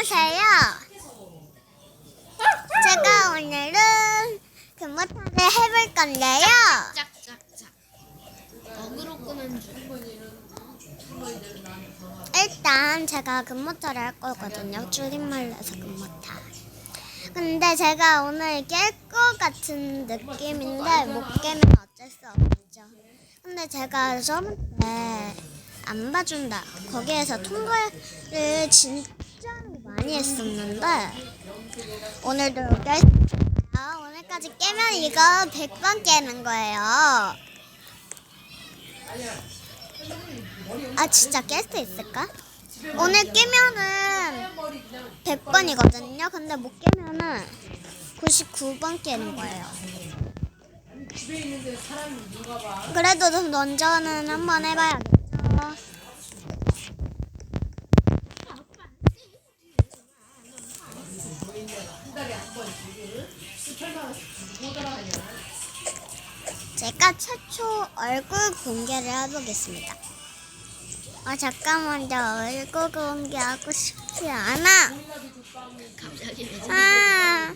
안녕하세요. 제가 오늘은 금모타를 해볼 건데요. 짝짝짝. 어그로 끄는 중. 일단 제가 금모타를 할 거거든요. 줄임말로 해서 금모타. 근데 제가 오늘 깰 것 같은 느낌인데 못 깨면 어쩔 수 없죠. 근데 제가 저번 때안 봐준다. 거기에서 통과를 진짜로 많이 했었는데 오늘도 깰 오늘까지 깨면 이거 100번 깨는 거예요. 아 진짜 깰 수 있을까? 오늘 깨면은 100번이거든요. 근데 못 깨면은 99번 깨는 거예요. 그래도 좀 먼저는 한번 해봐야겠죠. 최초 얼굴 공개를 해보겠습니다. 아 잠깐만 나 얼굴 공개하고 싶지 않아. 아,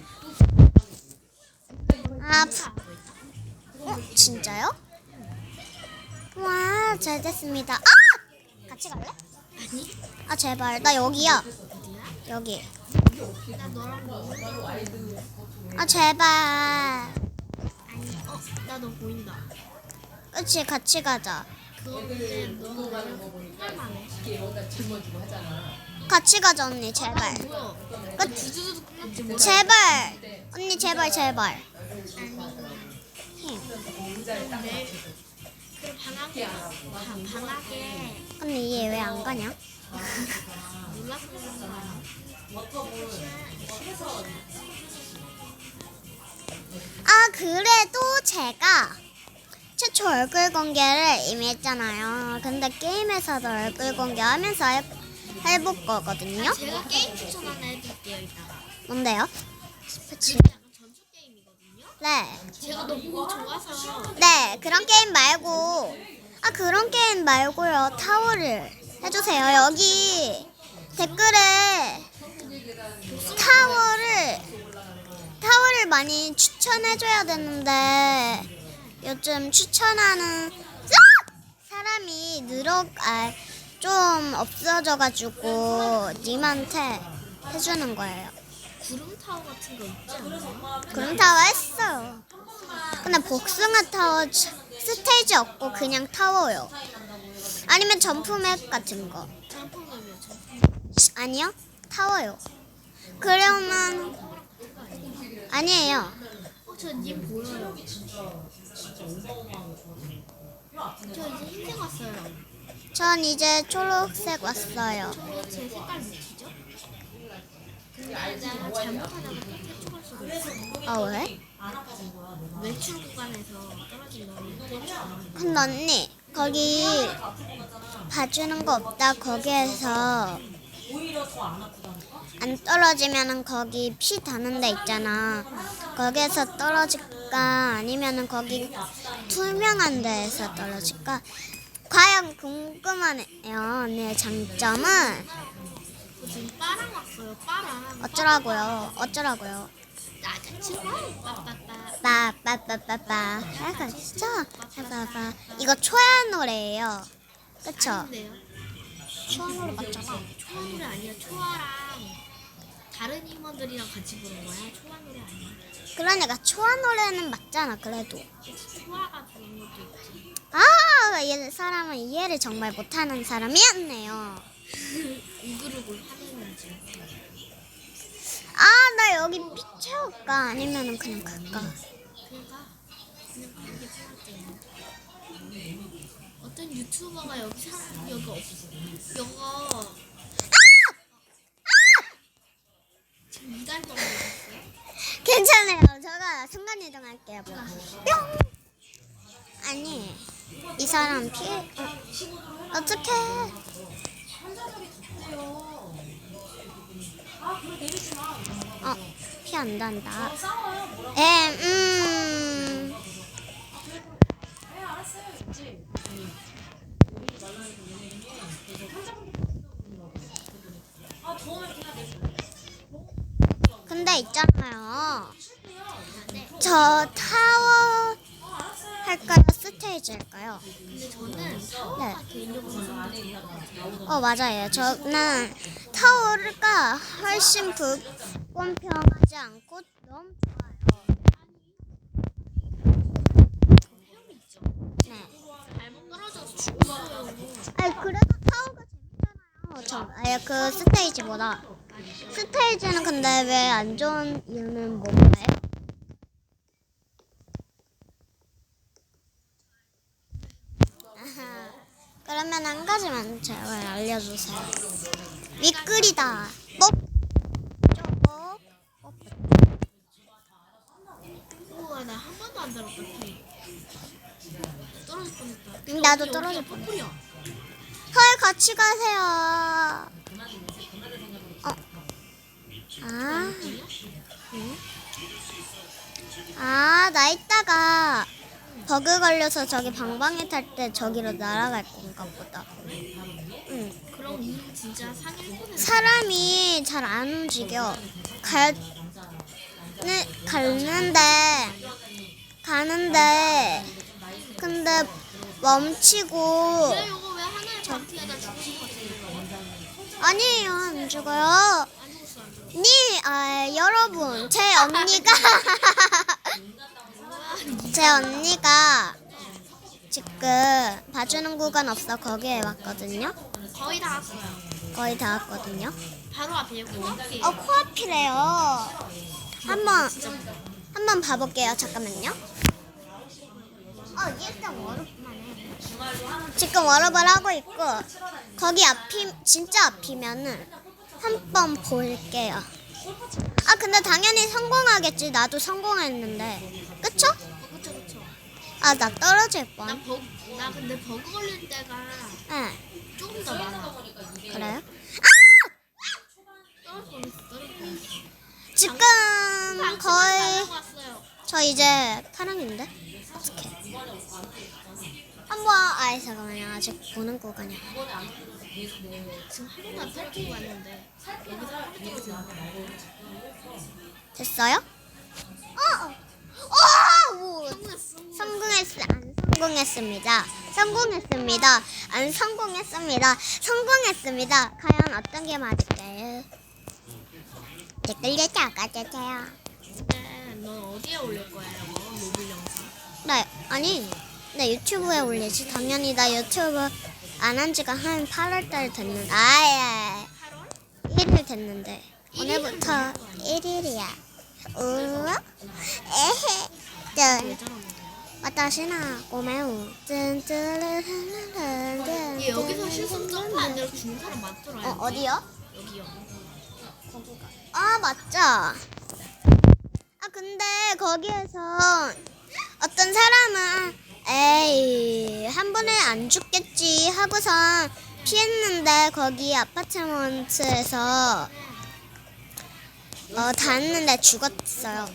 아, 푸- 어 진짜요? 와, 잘 됐습니다. 아, 같이 갈래? 아니? 아 제발, 나 여기야. 여기. 아 제발. 어, 나 너 보인다. 그치, 같이 가자. 같이 가자 언니, 제발. 뭐야? 끝났지 뭐. 제발. 언니 제발 제발. 방학에 방- 방학에 언니 얘 왜 안 가냐? 거야. 아 그래도 제가 최초 얼굴 공개를 이미 했잖아요. 근데 게임에서도 얼굴 공개하면서 해, 해볼 거거든요. 제가 게임 추천 하나 해드릴게요 이따가. 뭔데요? 스포츠. 약간 전투 게임이거든요. 네. 제가 너무 좋아서 네 그런 게임 말고 아 그런 게임 말고요 타워를 해주세요. 여기 댓글에 타워를 많이 추천해줘야 되는데 요즘 추천하는 아! 사람이 늘어 아, 좀 없어져가지고 님한테 해주는 거예요. 구름 타워 같은 거 있지 않나요? 그럼 타워 했어요. 근데 복숭아 타워 저- 스테이지 없고 그냥 타워요. 아니면 점프맵 같은 거. 점프맵이요 점프. 아니요? 타워요. 그러면 아니에요. 어, 저님 보여요. 저 이제 흰색 왔어요. 전 이제 초록색 왔어요. 저거 제 색깔 묻히죠? 근데 내가 잘못하다가 팩트 초갈 수도 있어. 아 왜? 외출 구간에서 팩트 근데 언니 거기 봐주는 거 없다. 거기에서 안 떨어지면은 거기 피 다는 데 있잖아. 거기에서 떨어질까 아니면은 거기 투명한 데에서 떨어질까? 과연 궁금하네요. 언니의 장점은 지금 빠랑 왔어요. 빠랑. 어쩌라고요? 어쩌라고요? 나 같이 와. 빠빠빠. 빠빠빠빠빠. 약간 진짜 빠빠빠. 이거 초야 노래예요. 그쵸? 아닌데요. 초야 노래 맞잖아. 초아 노래 아니야. 초아랑 다른 임원들이랑 같이 부른 거야. 초아 노래 아니야. 그러니까 초야 노래는 맞잖아. 그래도. 초아가 부른 것도 있지. 아, 이 사람은 이해를 정말 못하는 사람이었네요. 우글우글 하는지. 아, 나 여기 피 채울까? 아니면은 그냥 갈까? 어떤 유튜버가 여기 사람 여기 없어. 여거 지금 이달 됐어요? 괜찮아요. 제가 순간 이동 할게요. 뿅. 아니, 이 사람 피해. 어, 어떡해. 어, 피안 단다. 에, 음. 근데 있잖아요. 저 타워 할까요? 스테이지 할까요? 근데 저는 네. 개인적으로 같아요. 어 맞아요. 저는 타워가 훨씬 불공평하지 않고 너무 좋아요. 네. 잘못 떨어져서 죽었어요. 아니 그래도 타워가 재밌잖아요. 저 아예 그 스테이지보다 스테이지는 근데 왜 안 좋은 이유는 뭔가요? 그러면 한 가지만 제발 알려주세요. 윗글이다. 뻑. 쪽. 우와 나 한 번도 안 달았다 피. 떨어질 뻔했다. 응, 나도 떨어질 뻔. 헐 같이 가세요. 어. 아. 응? 아, 나 이따가 버그 걸려서 저기 방방에 탈때 저기로 날아갈 건가 보다. 응. 그럼 진짜 상일. 사람이 잘 안 움직여. 갈, 네, 갔는데, 가는데, 근데 멈추고, 왜 이거 왜 죽으신? 아니에요, 안 죽어요. 니, 아, 여러분, 제 언니가, 제 언니가 지금 봐주는 구간 없어 거기에 왔거든요. 거의 다 왔어요. 거의 다 왔거든요. 바로 앞에 코앞에. 어, 코앞이래요. 한번, 한번 봐볼게요. 잠깐만요. 어, 일단 해. 지금 워업을 하고 있고, 거기 앞이, 진짜 앞이면은 한 번 볼게요. 아, 근데 당연히 성공하겠지. 나도 성공했는데. 그쵸? 그쵸 그쵸. 아, 나 떨어질 나 뻔. 버그 나 근데 버그 걸릴 때가 예, 조금 더 많아. 그래요? 떨어질 뻔했어 떨어질 뻔했어. 지금 거의. 저 이제 파랑인데? 번, 아이, 잠깐만요. 아직 보는 구간이야. 지금 한안 탈출고 왔는데 됐어요? 어! 어! 오! 성공했어. 성공했, 안 성공했습니다. 성공했습니다. 안 성공했습니다. 성공했습니다. 과연 어떤 게 맞을까요? 댓글 적어주세요. 근데 넌 어디에 올릴 거야 이거 모빌 영상? 나, 아니, 네, 유튜브에 올리지. 당연히 나 유튜브 안 한 지가 한 8월달 됐는데. 아예. 1일 됐는데. 오늘부터 1일이야. 우 어? 에헤. 짠. 왔다시나 고메우. 짠짠짠짠짠. 얘 여기서 실수 점프 안 내려 죽는 사람 맞더라. 어, 어디요? 여기요. 아, 맞죠. 아, 근데 거기에서 어떤 사람은 에이, 한 번에 안 죽겠지 하고선 피했는데 거기 아파트먼트에서 어, 닿았는데 죽었어요.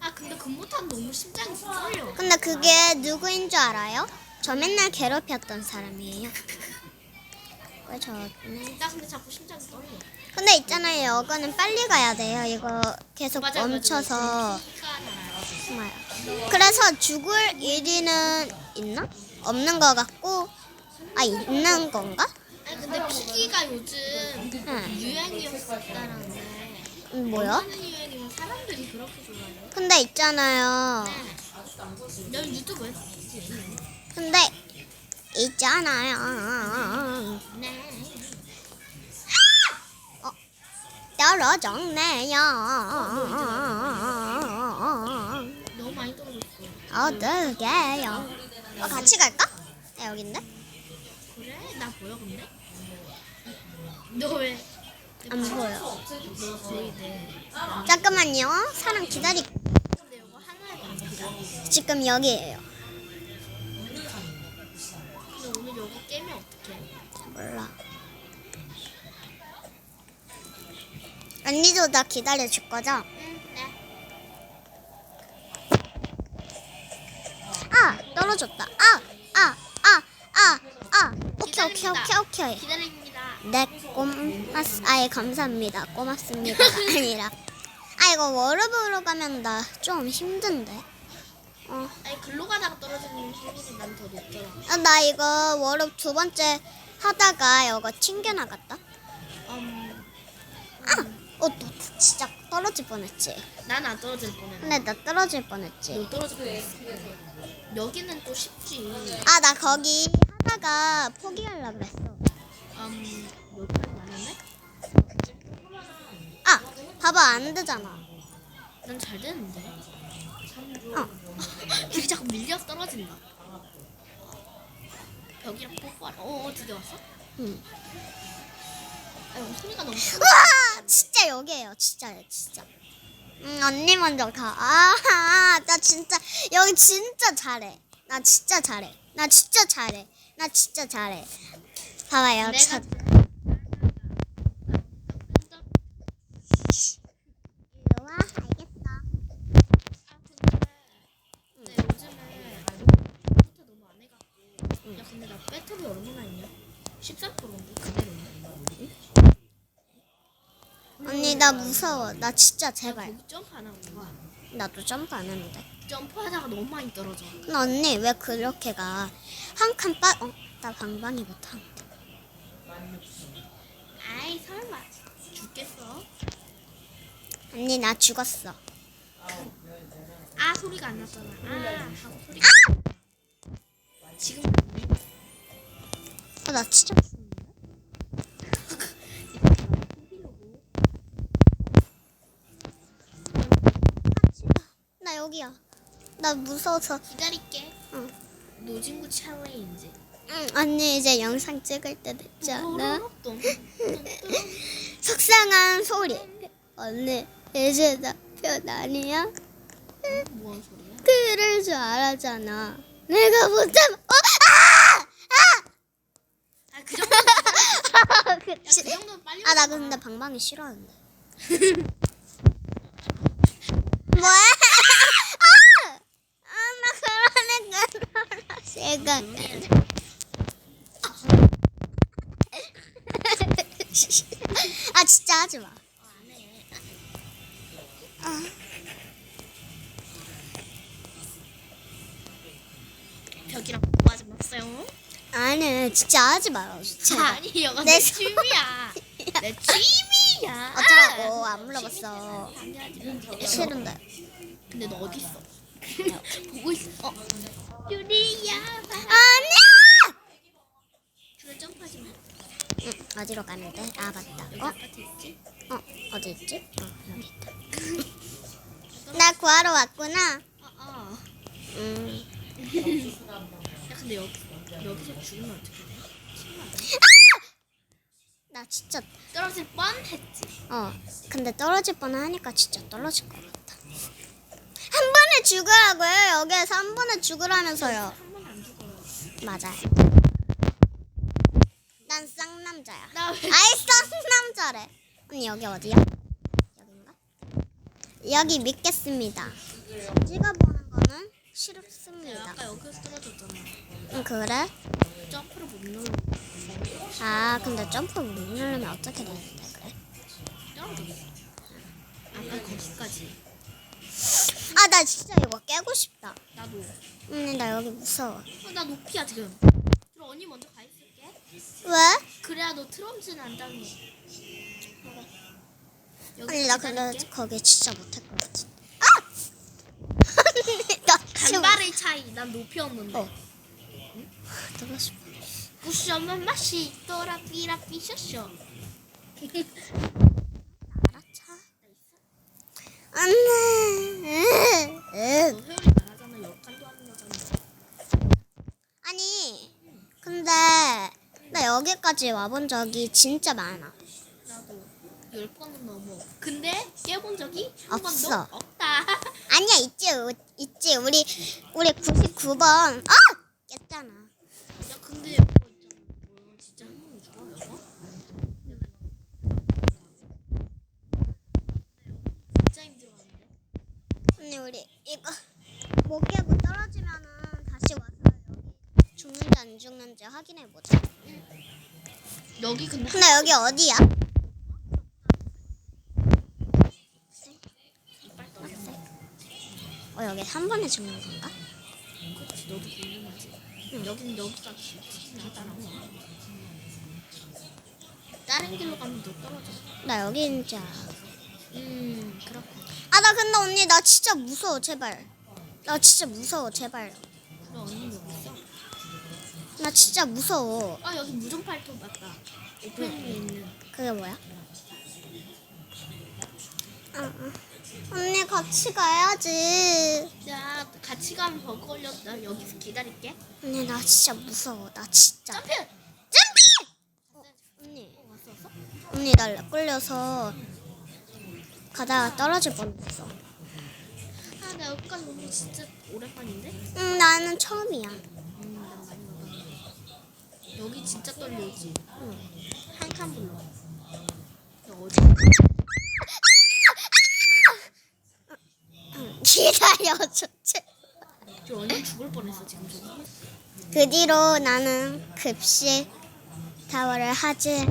아 근데 금모탄 너무 심장이 떨려. 근데 그게 누구인 줄 알아요? 저 맨날 괴롭혔던 사람이에요. 왜 저네? 나 근데 자꾸 심장이 떨려. 근데 있잖아요. 여기는 빨리 가야 돼요. 이거 계속 맞아, 맞아, 멈춰서 나요. 숨어요. 그래서 죽을 일이는 있나? 없는 것 같고, 아 있는 건가? 아니 근데 피기가 요즘 응. 유행이었었다는데. 음, 뭐요? 하는 유행이면 사람들이 그렇게 좋아해요. 근데 있잖아요. 네. 넌 유튜브? 근데 있잖아요. 네. 떨어졌네요. 어졌어. 어떡해요? 어, 같이 갈까? 나 여긴데? 그래? 나 보여 근데? 너 왜? 안 보여. 잠깐만요. 사람 기다리. 지금 여기에요. 근데 오늘? 몰라. 언니도 나 기다려 줄 거죠? 감사합니다. 고맙습니다가 아니라. 아 이거 워르브로 가면 나 좀 힘든데. 어, 아니 글로 가다가 떨어지는 확률이 난더 높더라. 아, 나 이거 워르브 두 번째 하다가 이거 튕겨 나갔다. 음, 아, 어, 너 진짜 떨어질 뻔했지. 난안 떨어질 뻔했네. 근데 나 떨어질 뻔했지. 너 떨어질 뻔했어. 여기는 또 쉽지. 아, 나 거기 하다가 포기하려 그랬어. 음, 몇판 봐봐 안 되잖아. 난 잘 되는데. 어, 이게 자꾸 밀려 떨어진다. 벽이랑 뽀뽀하라. 어, 어, 드디어 왔어? 응. 어, 소리가 너무 커. 우와, 진짜 여기에요, 진짜요, 진짜. 음, 언니 먼저 가. 아, 나 진짜 여기 진짜 잘해. 나 진짜 잘해. 나 진짜 잘해. 나 진짜 잘해. 봐봐요, 내가 저. 좋아, 알겠어. 아, 근데 요즘에 컴퓨터 너무 안 해갖고. 야, 근데 나 배터리 얼마나 있냐? 13%인데 그대로 있네. 언니 나 무서워. 나 진짜 나 제발. 거기 점프 안 하고 가. 나도 점프 안 했는데. 점프하다가 너무 많이 떨어져. 근데 언니 왜 그렇게 가? 한 칸 빠. 어, 나 방방이 못함. 아이 설마 죽겠어? 언니 나 죽었어. 아 소리가 안 났잖아. 아 하고 소리. 지금 어, 나 진짜. 나 여기야. 나 무서워서. 기다릴게. 응. 노진구 챌린지. 응, 언니 이제 영상 찍을 때 됐지 않아? 똥. 속상한 소리. 언니 이제 나편 아니야? 뭔 소리야? 그럴 줄 알았잖아. 내가 못하면 어? 아! 아그 정도. 아! 그 그치. 정도 빨리. 아, 나. 근데 방방이 싫어하는데. 뭐야? 아! 아, 나 그러니까 제가 아 진짜 하지 마. 아. 벽이랑 뭐하지 마세요. 아니 진짜 하지 마요. 진짜. 아니 이거 내 내 손- 취미야. 내 취미야. 어쩌라고 안 물어봤어. 싫은데. 근데 너 어디 있어? 보고 있어. 어. 유리야. 아니야. 점프하지 마. 응, 어디로 돼? 아 맞다. 어? 아파트 있지? 어 어디 있지? 어 여기 있다. 나 구하러 왔구나. 어 어. 음. 야 근데 여기 여기서 죽으면? 나 진짜 떨어질 뻔했지. 어 근데 떨어질 뻔하니까 진짜 떨어질 것 같아. 한 번에 죽으라고요. 여기에서 한 번에 죽으라면서요. 한번안 죽어요. 맞아요. 난 쌍남자야. 나 왜? 아이 쌍남자래. 언니 여기 어디야? 여긴가? 여기 믿겠습니다. 찍어보는 거는 싫습니다. 아까 여기서 떨어졌잖아. 응 그래? 점프를 못 눌러. 아 근데 점프 못 누르면 어떻게 되는데 그래? 떨어졌어. 아까 거기까지. 아 나 진짜 이거 깨고 싶다. 나도. 언니 나 여기 무서워. 어, 나 높이야 지금. 그럼 언니 먼저 가 있을게. 왜? 그래야 너 트럼즈는 안 당해. 여기 아니 나 근데 기다릴게. 거기 진짜 못할 것 같아. 아! 언니 나 지금 간발의 차이. 난 높이였는데. 어. 떨고 싶어. 부셔만 맛이 또라 삐라 삐셔셔. 알아차. 안돼. 너 회오리 잘하잖아. 역할도 하는 여자는. 아니 근데 나 여기까지 와본 적이 진짜 많아. 나도 열 번은 넘어. 근데 깨본 적이 한 번도 없어. 없다. 아니야 있지 우- 있지 우리 우리 99번 아 깼잖아. 야 근데 이거 못 깨고 떨어지면은 다시 와서 여기 죽는지 안 죽는지 확인해 보자. 여기 근데 근데 여기 어디야? 어 여기 3번에 죽는 건가? 여기는 여기가 다른 길로 가면 너 떨어져. 나 여기 있는 음 그렇군. 아, 나 근데 언니 나 진짜 무서워, 제발. 나 진짜 무서워, 제발. 너 언니 여기 있어? 나 진짜 무서워. 아 여기 무정팔토 맞다. 오펜에 있는. 그게 뭐야? 아, 아. 언니 같이 가야지. 야 같이 가면 버그 걸렸다. 나 여기서 기다릴게. 언니 나 진짜 무서워. 나 진짜. 점프. 점프! 언니, 어, 왔어 왔어? 언니 나 끌려서 가다가 떨어질 뻔했어. 아 나 여기까지 오는 거 진짜 오랜만인데? 응, 나는 처음이야. 여기 진짜 떨리지. 응. 한칸 불러. 너 어디? 응, 기다려줘. 제- 저 완전 죽을 뻔했어 지금 저거. 그 뒤로 나는 급식 타워를 하지